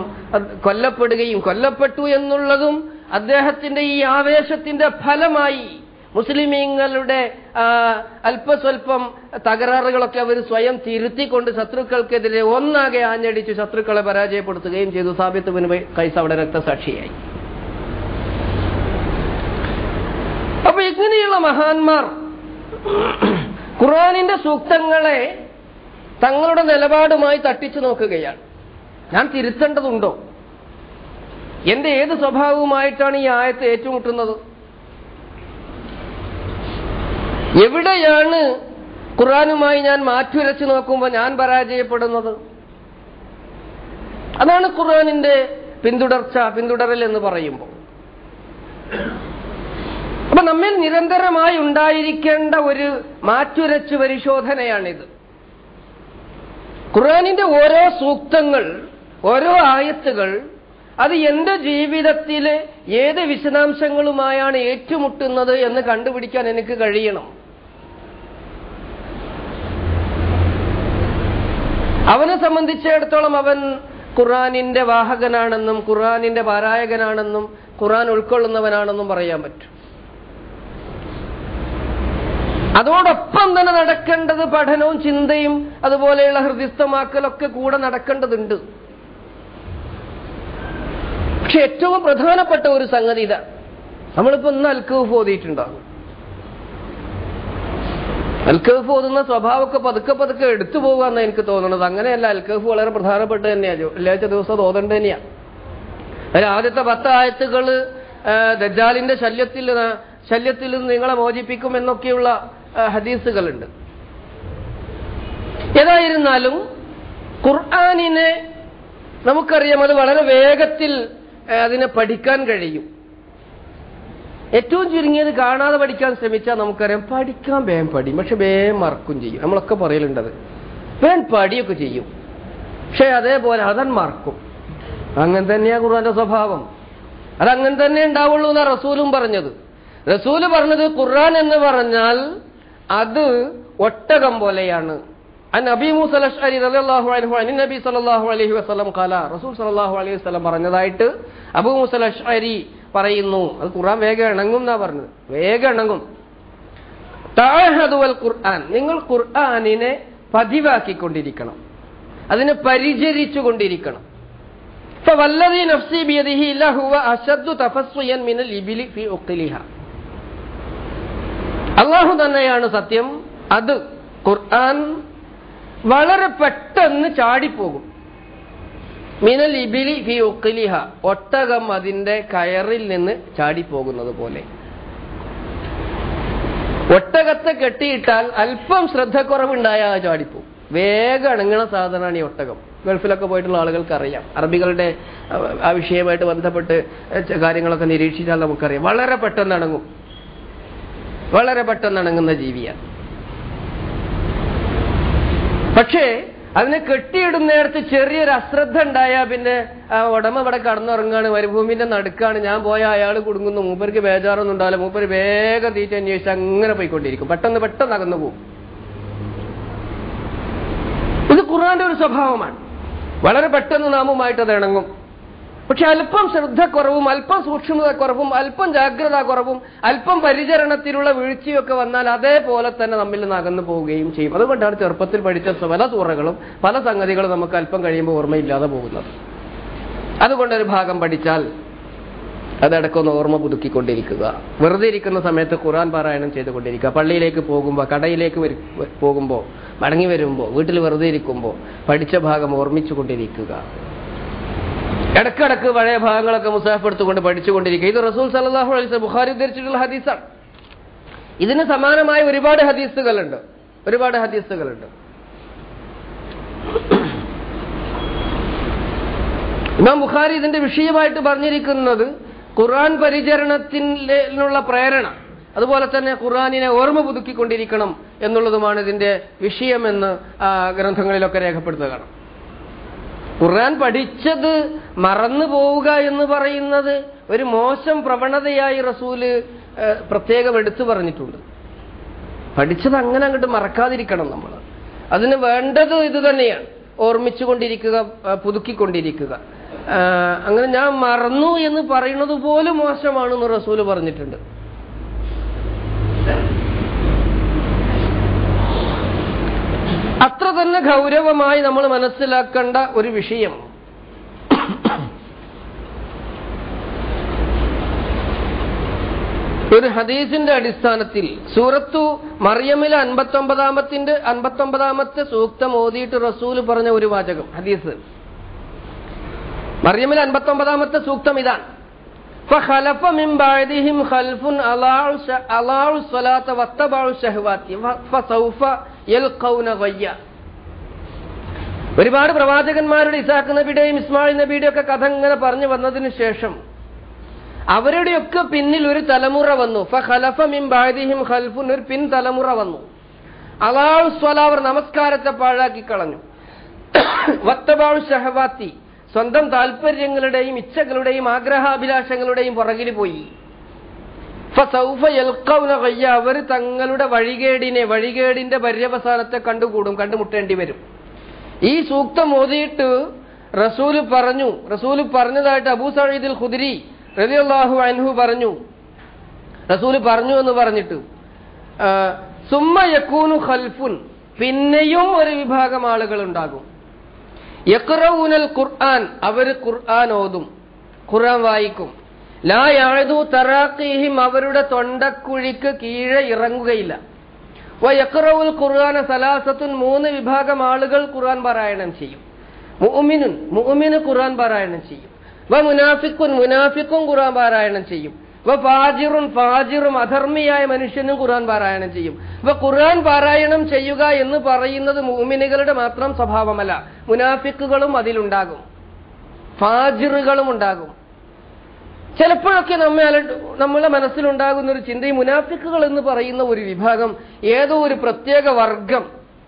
കൊല്ലപ്പെടുകയും കൊല്ലപ്പെട്ടു എന്നുള്ളതും അദ്ദേഹത്തിന്റെ ഈ ആവേശത്തിന്റെ ഫലമായി മുസ്ലിമീങ്ങളുടെ അല്പസ്വല്പം തകരാറുകളൊക്കെ അവർ സ്വയം തിരുത്തിക്കൊണ്ട് ശത്രുക്കൾക്കെതിരെ ഒന്നാകെ ആഞ്ഞടിച്ച് ശത്രുക്കളെ പരാജയപ്പെടുത്തുകയും ചെയ്തു. സാബിത്ത് ബിൻ കൈസ് അവിടെ രക്തസാക്ഷിയായി. അപ്പൊ ഇങ്ങനെയുള്ള മഹാന്മാർ ഖുറാനിന്റെ സൂക്തങ്ങളെ തങ്ങളുടെ നിലപാടുമായി തട്ടിച്ചു നോക്കുകയാണ്. ഞാൻ തിരുത്തേണ്ടതുണ്ടോ? എന്റെ ഏത് സ്വഭാവവുമായിട്ടാണ് ഈ ആയത്ത് ഏറ്റുമുട്ടുന്നത്? എവിടെയാണ് ഖുറാനുമായി ഞാൻ മാറ്റുരച്ചു നോക്കുമ്പോൾ ഞാൻ പരാജയപ്പെടുന്നത്? അതാണ് ഖുറാനിന്റെ പിന്തുടർച്ച പിന്തുടരൽ എന്ന് പറയുമ്പോൾ. അപ്പൊ നമ്മിൽ നിരന്തരമായി ഉണ്ടായിരിക്കേണ്ട ഒരു മാറ്റുരച്ച് പരിശോധനയാണിത്. ഖുറാനിന്റെ ഓരോ സൂക്തങ്ങൾ ഓരോ ആയത്തുകൾ അത് എന്റെ ജീവിതത്തിലെ ഏത് വിശദാംശങ്ങളുമായാണ് ഏറ്റുമുട്ടുന്നത് എന്ന് കണ്ടുപിടിക്കാൻ എനിക്ക് കഴിയണം. അവനെ സംബന്ധിച്ചിടത്തോളം അവൻ ഖുറാനിന്റെ വാഹകനാണെന്നും ഖുറാനിന്റെ പാരായകനാണെന്നും ഖുറാൻ ഉൾക്കൊള്ളുന്നവനാണെന്നും പറയാൻ പറ്റും. അതോടൊപ്പം തന്നെ നടക്കേണ്ടത് പഠനവും ചിന്തയും അതുപോലെയുള്ള ഹൃദയസ്ഥമാക്കലൊക്കെ കൂടെ നടക്കേണ്ടതുണ്ട്. പക്ഷെ ഏറ്റവും പ്രധാനപ്പെട്ട ഒരു സംഗതി ഇതാ. നമ്മളിപ്പോ ഇന്ന് അൽക്കഫ് ഓതിയിട്ടുണ്ടാകും. അൽക്കഫ് ഓതുന്ന സ്വഭാവമൊക്കെ പതുക്കെ പതുക്കെ എടുത്തു പോകാന്ന് എനിക്ക് തോന്നുന്നത് അങ്ങനെയല്ല അൽക്കഫ് വളരെ പ്രധാനപ്പെട്ട തന്നെയാണ് വെള്ളിയാഴ്ച ദിവസം അത് തന്നെയാണ് തന്നെയാ. അതിൽ ആദ്യത്തെ പത്ത് ആയത്തുകൾ ദജാലിന്റെ ശല്യത്തിൽ ശല്യത്തിൽ നിന്ന് നിങ്ങളെ മോചിപ്പിക്കും എന്നൊക്കെയുള്ള ഹദീസുകളുണ്ട്. ഏതായിരുന്നാലും ഖുർആാനിനെ നമുക്കറിയാം അത് വളരെ വേഗത്തിൽ അതിനെ പഠിക്കാൻ കഴിയും. ഏറ്റവും ചുരുങ്ങിയത് കാണാതെ പഠിക്കാൻ ശ്രമിച്ചാൽ നമുക്കറിയാം പഠിക്കാൻ വേഗം പഠിയും പക്ഷെ വേഗം മറക്കും ചെയ്യും. നമ്മളൊക്കെ പറയലുണ്ടത്. വേൻ പഠിയൊക്കെ ചെയ്യും. പക്ഷെ അതേപോലെ അതൻ മറക്കും. അങ്ങനെ തന്നെയാ ഖുർആന്റെ സ്വഭാവം. അതങ്ങനെ തന്നെ ഉണ്ടാവുള്ളൂ എന്നാ റസൂലും പറഞ്ഞത്. റസൂൽ പറഞ്ഞത് ഖുർആൻ എന്ന് പറഞ്ഞാൽ അത് ഒട്ടകം പോലെയാണ്. നബി സല്ലല്ലാഹു അലൈഹി വസല്ലം ഖാല. റസൂൽ സല്ലല്ലാഹു അലൈഹി വസല്ലം പറഞ്ഞതായിട്ട് അബു അഷ്അരി പറയുന്നു. അത് ഖുർആൻ വേഗം ഇണങ്ങും എന്നാ പറഞ്ഞത്. വേഗം ഇണങ്ങും. ഖുർആൻ. നിങ്ങൾ ഖുർആാനിനെ പതിവാക്കിക്കൊണ്ടിരിക്കണം. അതിനെ പരിചരിച്ചു കൊണ്ടിരിക്കണം നഫ്സി ബിയദിഹി അശദ്ദു മിനൽ ഉഖ്ലിഹ. അള്ളാഹു തന്നെയാണ് സത്യം. അത് ഖുർആൻ വളരെ പെട്ടെന്ന് ചാടിപ്പോകും. മിനൽ ഇബിലി ഫി ഉക്കിലിഹ ഒട്ടകം അതിന്റെ കയറിൽ നിന്ന് ചാടിപ്പോകുന്നത് പോലെ. ഒട്ടകത്തെ കെട്ടിയിട്ടാൽ അല്പം ശ്രദ്ധക്കുറവുണ്ടായാൽ അത് ചാടിപ്പോകും. വേഗം അണങ്ങണ സാധനമാണ് ഈ ഒട്ടകം. ഗൾഫിലൊക്കെ പോയിട്ടുള്ള ആളുകൾക്ക് അറിയാം അറബികളുടെ ആ വിഷയമായിട്ട് ബന്ധപ്പെട്ട് കാര്യങ്ങളൊക്കെ നിരീക്ഷിച്ചാൽ നമുക്കറിയാം. വളരെ പെട്ടെന്ന് അണങ്ങും. വളരെ പെട്ടെന്ന് അണങ്ങുന്ന ജീവിയാണ്. പക്ഷേ അതിനെ കെട്ടിയിടുന്നേടത്ത് ചെറിയൊരു അശ്രദ്ധ ഉണ്ടായാൽ പിന്നെ ആ ഉടമ ഇവിടെ കടന്നുറങ്ങാണ് മരുഭൂമിന്റെ നടുക്കാണ്. ഞാൻ പോയ അയാൾ കുടുങ്ങുന്നു മൂപ്പർക്ക് ബേജാറൊന്നും ഉണ്ടാവില്ല. മൂപ്പർ വേഗം തീറ്റ അന്വേഷിച്ച് അങ്ങനെ പോയിക്കൊണ്ടിരിക്കും. പെട്ടെന്ന് പെട്ടെന്ന് അകന്നു പോകും. ഇത് ഖുർആന്റെ ഒരു സ്വഭാവമാണ്. വളരെ പെട്ടെന്ന് നാമുമായിട്ട് അത് ഇണങ്ങും. പക്ഷെ അല്പം ശ്രദ്ധക്കുറവും അല്പം സൂക്ഷ്മതക്കുറവും അല്പം ജാഗ്രത കുറവും അല്പം പരിചരണത്തിലുള്ള വീഴ്ചയൊക്കെ വന്നാൽ അതേപോലെ തന്നെ നമ്മിൽ നിന്ന് അകന്നു പോവുകയും ചെയ്യും. അതുകൊണ്ടാണ് ചെറുപ്പത്തിൽ പഠിച്ച പല സൂറകളും പല സംഗതികളും നമുക്ക് അല്പം കഴിയുമ്പോൾ ഓർമ്മയില്ലാതെ പോകുന്നത്. അതുകൊണ്ടൊരു ഭാഗം പഠിച്ചാൽ അതടക്കം ഓർമ്മ പുതുക്കിക്കൊണ്ടിരിക്കുക. വെറുതെ ഇരിക്കുന്ന സമയത്ത് ഖുറാൻ പാരായണം ചെയ്തുകൊണ്ടിരിക്കുക. പള്ളിയിലേക്ക് പോകുമ്പോൾ കടയിലേക്ക് പോകുമ്പോൾ മടങ്ങി വരുമ്പോൾ വീട്ടിൽ വെറുതെ ഇരിക്കുമ്പോൾ പഠിച്ച ഭാഗം ഓർമ്മിച്ചുകൊണ്ടിരിക്കുക. ഇടക്കിടക്ക് പഴയ ഭാഗങ്ങളൊക്കെ മുസാഫ് എടുത്തുകൊണ്ട് പഠിച്ചുകൊണ്ടിരിക്കുക. ഇത് റസൂൽ അലൈഹി ബുഹാരി ബുഖാരി ഉദ്ധരിച്ചിട്ടുള്ള ഹദീസാണ്. ഇതിന് സമാനമായ ഒരുപാട് ഹദീസുകളുണ്ട്. ഒരുപാട് ഹദീസുകളുണ്ട്. ഇമാം ബുഖാരി ഇതിന്റെ വിഷയമായിട്ട് പറഞ്ഞിരിക്കുന്നത് ഖുർആൻ പരിചരണത്തിനുള്ള പ്രേരണ. അതുപോലെ തന്നെ ഖുർആനിനെ ഓർമ്മ പുതുക്കിക്കൊണ്ടിരിക്കണം എന്നുള്ളതുമാണ് ഇതിന്റെ വിഷയമെന്ന് ഗ്രന്ഥങ്ങളിലൊക്കെ രേഖപ്പെടുത്തുകയാണ് ഖുർആൻ പഠിച്ചത് മറന്നു പോവുക എന്ന് പറയുന്നത് ഒരു മോശം പ്രവണതയായി റസൂൽ പ്രത്യേകം എടുത്തു പറഞ്ഞിട്ടുണ്ട്. പഠിച്ചത് അങ്ങനെ അങ്ങോട്ട് മറക്കാതിരിക്കണം നമ്മൾ. അതിന് വേണ്ടത് ഇത് തന്നെയാണ്. ഓർമ്മിച്ചുകൊണ്ടിരിക്കുക പുതുക്കിക്കൊണ്ടിരിക്കുക. അങ്ങനെ ഞാൻ മറന്നു എന്ന് പറയുന്നത് പോലും മോശമാണെന്ന് റസൂൽ പറഞ്ഞിട്ടുണ്ട്. അത്ര തന്നെ ഗൗരവമായി നമ്മൾ മനസ്സിലാക്കേണ്ട ഒരു വിഷയം. ഒരു ഹദീസിന്റെ അടിസ്ഥാനത്തിൽ സൂറത്തു മറിയമിലെ അൻപത്തൊമ്പതാമത്തിന്റെ അൻപത്തൊമ്പതാമത്തെ സൂക്തം ഓതിയിട്ട് റസൂൽ പറഞ്ഞ ഒരു വാചകം ഹദീസ്. മറിയമിലെ അൻപത്തൊമ്പതാമത്തെ സൂക്തം ഇതാണ്. فخلف من بعدهم خلف أضاعوا الش- أضاعوا الصلاة واتبعوا الشهوات فسوف يلقون غيا ഒരുപാട് പ്രവാചകന്മാരുടെ ഇസാഖ് നബിയുടെയും ഇസ്മായിൽ നബിയുടെയും ഒക്കെ കഥ ഇങ്ങനെ പറഞ്ഞു വന്നതിന് ശേഷം അവരുടെയൊക്കെ പിന്നിൽ ഒരു തലമുറ വന്നു ഫഖലഫ മിൻ ബഅദിഹിം ഖൽഫുൻ ഒരു പിൻ തലമുറ വന്നു അള്ളാഹു സ്വല അവർ നമസ്കാരത്തെ പാഴാക്കി കളഞ്ഞു വത്തബാഴു ഷഹവാത്തി സ്വന്തം താല്പര്യങ്ങളുടെയും ഇച്ഛകളുടെയും ആഗ്രഹാഭിലാഷങ്ങളുടെയും പുറകിൽ പോയി. അവർ തങ്ങളുടെ വഴികേടിനെ വഴികേടിന്റെ പര്യവസാനത്തെ കണ്ടുകൂടും കണ്ടുമുട്ടേണ്ടി വരും. ഈ സൂക്തം ഓതിയിട്ട് റസൂൽ പറഞ്ഞു റസൂൽ പറഞ്ഞതായിട്ട് അബൂ സഈദുൽ ഖുദരി റളിയല്ലാഹു അൻഹു പറഞ്ഞു. റസൂൽ പറഞ്ഞു എന്ന് പറഞ്ഞിട്ട് സുമ്മ ഖൽഫുൻ പിന്നെയും ഒരു വിഭാഗം ആളുകൾ ഉണ്ടാകും യക്റഊനൽ ഖുർആൻ അവർ ഖുർആൻ ഓതും. ഖുർആൻ വായിക്കും. ലാ യഅദു തറാഖീഹിം അവരുടെ തൊണ്ടക്കുഴിക്ക് കീഴെ ഇറങ്ങുകയില്ല. വയക്റവുൽ ഖുർആന സലാസത്തുൻ മൂന്ന് വിഭാഗം ആളുകൾ ഖുർആൻ പാരായണം ചെയ്യും. മുഅ്മിനുൻ മുഅ്മിന് ഖുർആൻ പാരായണം ചെയ്യും. വ മുനാഫിഖുൻ മുനാഫിഖും ഖുർആൻ പാരായണം ചെയ്യും. ഫാജിറുൻ ഫാജിറും അധർമ്മിയായ മനുഷ്യനും ഖുർആൻ പാരായണം ചെയ്യും. അപ്പൊ ഖുർആൻ പാരായണം ചെയ്യുക എന്ന് പറയുന്നത് മുഅ്മിനുകളുടെ മാത്രം സ്വഭാവമല്ല. മുനാഫിക്കുകളും അതിലുണ്ടാകും. ഫാജിറുകളും ഉണ്ടാകും. ചിലപ്പോഴൊക്കെ നമ്മെ നമ്മളെ മനസ്സിലുണ്ടാകുന്ന ഒരു ചിന്ത ഈ മുനാഫിക്കുകൾ എന്ന് പറയുന്ന ഒരു വിഭാഗം ഏതോ ഒരു പ്രത്യേക വർഗം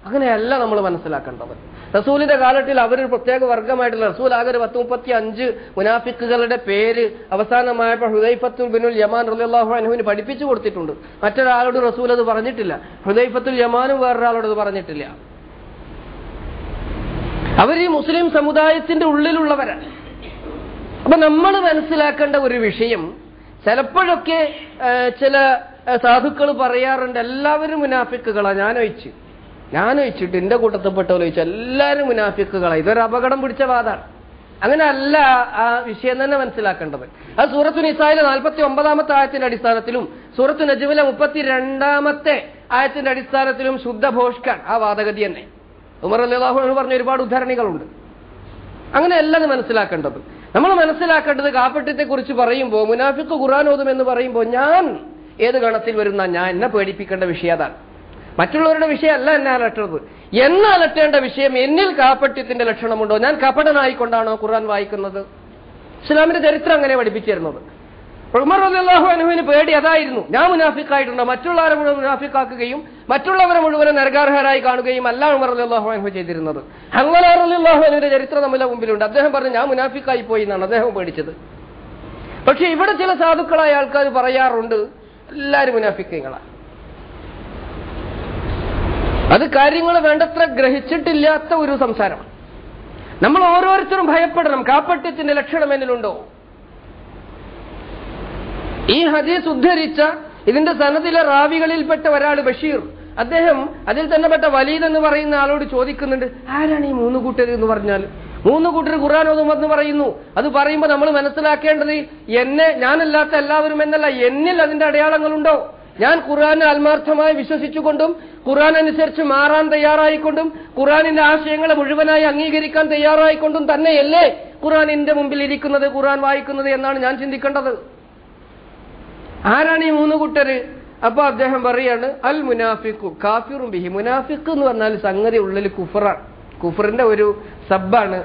അങ്ങനെയല്ല നമ്മൾ മനസ്സിലാക്കേണ്ടത്. റസൂലിന്റെ കാലത്തിൽ അവരൊരു പ്രത്യേക വർഗമായിട്ടുള്ള റസൂൽ ആകെ ഒരു പത്ത് മുപ്പത്തി അഞ്ച് മുനാഫിക്കുകളുടെ പേര് അവസാനമായപ്പോൾ ഹുദൈഫത്തുൽ ബിനുൽ യമാൻ റലിയാഹു അൻഹുവിന് പഠിപ്പിച്ചു കൊടുത്തിട്ടുണ്ട്. മറ്റൊരാളോട് റസൂൽ അത് പറഞ്ഞിട്ടില്ല. ഹുദൈഫത്തുൽ യമാനും വേറൊരാളോട് അത് പറഞ്ഞിട്ടില്ല. അവർ ഈ മുസ്ലിം സമുദായത്തിന്റെ ഉള്ളിലുള്ളവരാണ്. അപ്പൊ നമ്മൾ മനസ്സിലാക്കേണ്ട ഒരു വിഷയം ചിലപ്പോഴൊക്കെ ചില സാധുക്കൾ പറയാറുണ്ട് എല്ലാവരും മുനാഫിക്കുകളാണ് ഞാൻ ഒഴിച്ച് ഞാൻ ഒഴിച്ചിട്ട് എന്റെ കൂട്ടത്തിൽപ്പെട്ടവർ ഒഴിച്ചു എല്ലാവരും മുനാഫിക്കുകളാ ഇതൊരു അപകടം പിടിച്ച വാദാണ്. അങ്ങനെ അല്ല ആ വിഷയം തന്നെ മനസ്സിലാക്കേണ്ടത്. അത് സൂറത്തു നിസായിലെ നാൽപ്പത്തി ഒമ്പതാമത്തെ ആയത്തിന്റെ അടിസ്ഥാനത്തിലും സൂറത്തു നജുവിലെ മുപ്പത്തി രണ്ടാമത്തെ ആയത്തിന്റെ അടിസ്ഥാനത്തിലും ശുദ്ധ ഭോഷ്കാൻ ആ വാദഗതി തന്നെ. ഉമർ അല്ലാഹു എന്ന് പറഞ്ഞ ഒരുപാട് ഉദാഹരണികളുണ്ട് അങ്ങനെയല്ല എന്ന് മനസ്സിലാക്കേണ്ടത്. നമ്മൾ മനസ്സിലാക്കേണ്ടത് കാപ്പട്യത്തെ കുറിച്ച് പറയുമ്പോൾ മുനാഫിക്ക് ഖുർആൻ ഓതും എന്ന് പറയുമ്പോൾ ഞാൻ ഏത് ഗണത്തിൽ വരുന്ന? ഞാൻ എന്നെ പേടിപ്പിക്കേണ്ട വിഷയം അതാണ്. മറ്റുള്ളവരുടെ വിഷയമല്ല എന്നെ അലട്ടുന്നത്. എന്നെ അലട്ടേണ്ട വിഷയം എന്നിൽ കാപ്പട്യത്തിന്റെ ലക്ഷണമുണ്ടോ? ഞാൻ കപടനായിക്കൊണ്ടാണോ ഖുർആൻ വായിക്കുന്നത്? ഇസ്ലാമിന്റെ ചരിത്രം അങ്ങനെ പഠിപ്പിച്ചിരുന്നത്. ഉമർ അള്ളാഹു അനുവിന് പേടി അതായിരുന്നു. ഞാൻ മുനാഫിക്കായിട്ടുണ്ടോ മറ്റുള്ളവരെ മുഴുവൻ മുനാഫിക്കാക്കുകയും മറ്റുള്ളവരെ മുഴുവൻ നരകാർഹരായി കാണുകയും അല്ല ഉമർ അള്ളാഹു അനുഭവ ചെയ്തിരുന്നത്. അങ്ങനെ അള്ളാഹു അനുവിന്റെ ചരിത്രം നമ്മുടെ മുമ്പിലുണ്ട്. അദ്ദേഹം പറഞ്ഞു ഞാൻ മുനാഫിക്കായി പോയി എന്നാണ് അദ്ദേഹം പേടിച്ചത്. പക്ഷെ ഇവിടെ ചില സാധുക്കളായ ആൾക്കാർ പറയാറുണ്ട് എല്ലാവരും മുനാഫിക്കങ്ങളാണ് അത് കാര്യങ്ങൾ വേണ്ടത്ര ഗ്രഹിച്ചിട്ടില്ലാത്ത ഒരു സംസാരമാണ് നമ്മൾ ഓരോരുത്തരും ഭയപ്പെടണം. കാപ്പട്യത്തിന്റെ ലക്ഷണം എന്നിലുണ്ടോ? ഈ ഹദീസ് ഉദ്ധരിച്ച ഇതിന്റെ സനദിലെ റാവികളിൽപ്പെട്ട ഒരാൾ ബഷീർ. അദ്ദേഹം അതിൽ തന്നെ പെട്ട വലീദ് എന്ന് പറയുന്ന ആളോട് ചോദിക്കുന്നുണ്ട് ആരാണ് ഈ മൂന്ന് കൂട്ടർ എന്ന് പറഞ്ഞാൽ? മൂന്ന് കൂട്ടർ ഖുർആൻ ഓതുമെന്ന് പറയുന്നു. അത് പറയുമ്പോൾ നമ്മൾ മനസ്സിലാക്കേണ്ടത് എന്നെ ഞാനല്ലാത്ത എല്ലാവരും എന്നല്ല എന്നിൽ അതിന്റെ അടയാളങ്ങളുണ്ടോ? ഞാൻ ഖുർആനെ ആത്മാർത്ഥമായി വിശ്വസിച്ചുകൊണ്ടും ഖുർആൻ അനുസരിച്ച് മാറാൻ തയ്യാറായിക്കൊണ്ടും ഖുർആനിന്റെ ആശയങ്ങളെ മുഴുവനായി അംഗീകരിക്കാൻ തയ്യാറായിക്കൊണ്ടും തന്നെയല്ലേ ഖുർആൻ എന്റെ മുമ്പിൽ ഇരിക്കുന്നത് ഖുർആൻ വായിക്കുന്നത് എന്നാണ് ഞാൻ ചിന്തിക്കേണ്ടത്. ആരാണ് ഈ മൂന്ന് കൂട്ടര്? അപ്പൊ അദ്ദേഹം പറയാണ് അൽ മുനാഫിക്കു കാഫിറും ബിഹി. മുനാഫിക്ക് എന്ന് പറഞ്ഞാൽ സംഗതി ഉള്ളിൽ കുഫറാണ്. കുഫറിന്റെ ഒരു സബ്ബാണ്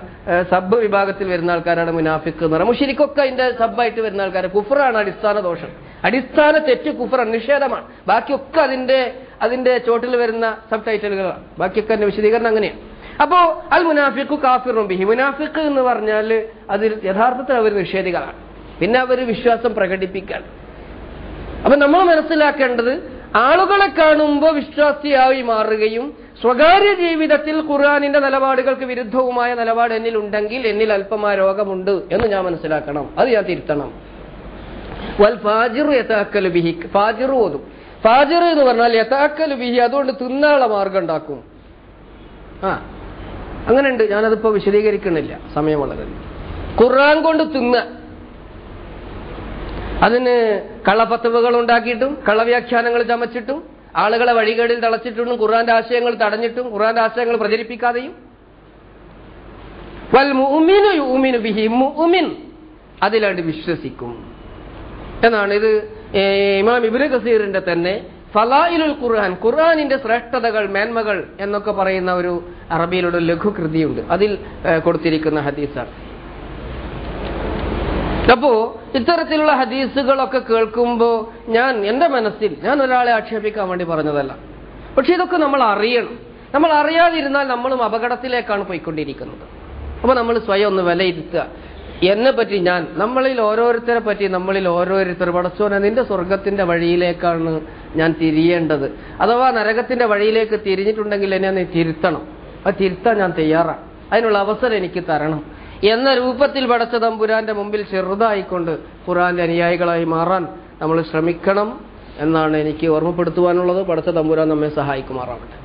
സബ് വിഭാഗത്തിൽ വരുന്ന ആൾക്കാരാണ് മുനാഫിക്ക് എന്ന് പറയുന്നത്. മുഷിരിക്കൊക്കെ അതിന്റെ സബ്ബായിട്ട് വരുന്ന ആൾക്കാർ കുഫറാണ് അടിസ്ഥാന ദോഷം. അടിസ്ഥാന തെറ്റ് കുഫർ നിഷേധമാണ്. ബാക്കിയൊക്കെ അതിന്റെ അതിന്റെ ചോട്ടിൽ വരുന്ന സബ് ടൈറ്റലുകളാണ് ബാക്കിയൊക്കെ അതിന്റെ വിശദീകരണം അങ്ങനെയാണ്. അപ്പോ അൽ മുനാഫിഖു കാഫിറും ബിഹി. മുനാഫിക്ക് എന്ന് പറഞ്ഞാൽ അതിൽ യഥാർത്ഥത്തിൽ അവർ നിഷേധികളാണ്. പിന്നെ അവർ വിശ്വാസം പ്രകടിപ്പിക്കാൻ അപ്പൊ നമ്മൾ മനസ്സിലാക്കേണ്ടത് ആളുകളെ കാണുമ്പോൾ വിശ്വാസിയായി മാറുകയും സ്വകാര്യ ജീവിതത്തിൽ ഖുർആാനിന്റെ നിലപാടുകൾക്ക് വിരുദ്ധവുമായ നിലപാട് എന്നിൽ ഉണ്ടെങ്കിൽ എന്നിൽ അല്പമായ രോഗമുണ്ട് എന്ന് ഞാൻ മനസ്സിലാക്കണം. അത് ഞാൻ തിരുത്തണം. വൽ ഫാജിറു ബിഹി ഫാജിറു എന്ന് പറഞ്ഞാൽ യഥാക്കലു ബിഹി അതുകൊണ്ട് തിന്നാനുള്ള മാർഗം ഉണ്ടാക്കും. ആ അങ്ങനെയുണ്ട്. ഞാനതിപ്പോ വിശദീകരിക്കണില്ല സമയം വളരെ ഖുർആൻ കൊണ്ട് തിന്ന. അതിന് കള്ളപ്പത്തവുകൾ ഉണ്ടാക്കിയിട്ടും കള്ളവ്യാഖ്യാനങ്ങൾ ചമച്ചിട്ടും ആളുകളെ വഴികേടിൽ തളച്ചിട്ടും ഖുർആന്റെ ആശയങ്ങൾ തടഞ്ഞിട്ടും ഖുർആന്റെ ആശയങ്ങൾ പ്രചരിപ്പിക്കാതെയും. വൽ യുഅ്മിനു ബിഹി മുഅ്മിൻ. അതിലാണ്ട് വിശ്വസിക്കും. എന്നാണ് ഇത് ഇമാം ഇബ്നു കസീറിന്റെ തന്നെ ഫലായിലുൽ ഖുർആൻ ഖുർആനിന്റെ ശ്രേഷ്ഠതകൾ മേന്മകൾ എന്നൊക്കെ പറയുന്ന ഒരു അറബിയിലുള്ള ലഘുകൃതിയുണ്ട്. അതിൽ കൊടുത്തിരിക്കുന്ന ഹദീസാണ്. അപ്പോ ഇത്തരത്തിലുള്ള ഹദീസുകളൊക്കെ കേൾക്കുമ്പോൾ ഞാൻ എന്റെ മനസ്സിൽ ഞാൻ ഒരാളെ ആക്ഷേപിക്കാൻ വേണ്ടി പറഞ്ഞതല്ല. പക്ഷെ ഇതൊക്കെ നമ്മൾ അറിയണം. നമ്മൾ അറിയാതിരുന്നാൽ നമ്മളും അപകടത്തിലേക്കാണ് പോയിക്കൊണ്ടിരിക്കുന്നത്. അപ്പൊ നമ്മൾ സ്വയം ഒന്ന് വിലയിരുത്തുക. എന്നെ പറ്റി ഞാൻ നമ്മളിൽ ഓരോരുത്തരെ പറ്റി നമ്മളിൽ ഓരോരുത്തർ പടച്ചോനെ നിന്റെ സ്വർഗത്തിന്റെ വഴിയിലേക്കാണ് ഞാൻ തിരിയേണ്ടത്. അഥവാ നരകത്തിന്റെ വഴിയിലേക്ക് തിരിഞ്ഞിട്ടുണ്ടെങ്കിൽ എന്നെ നീ തിരുത്തണം. അത് തിരുത്താൻ ഞാൻ തയ്യാറാണ് അതിനുള്ള അവസരം എനിക്ക് തരണം. എന്ന രൂപത്തിൽ പടച്ച തമ്പുരാന്റെ മുമ്പിൽ ചെറുതായിക്കൊണ്ട് ഖുറാന്റെ അനുയായികളായി മാറാൻ നമ്മൾ ശ്രമിക്കണം എന്നാണ് എനിക്ക് ഓർമ്മപ്പെടുത്തുവാനുള്ളത്. പടച്ച തമ്പുരാൻ നമ്മെ സഹായിക്കുമാറാവട്ടെ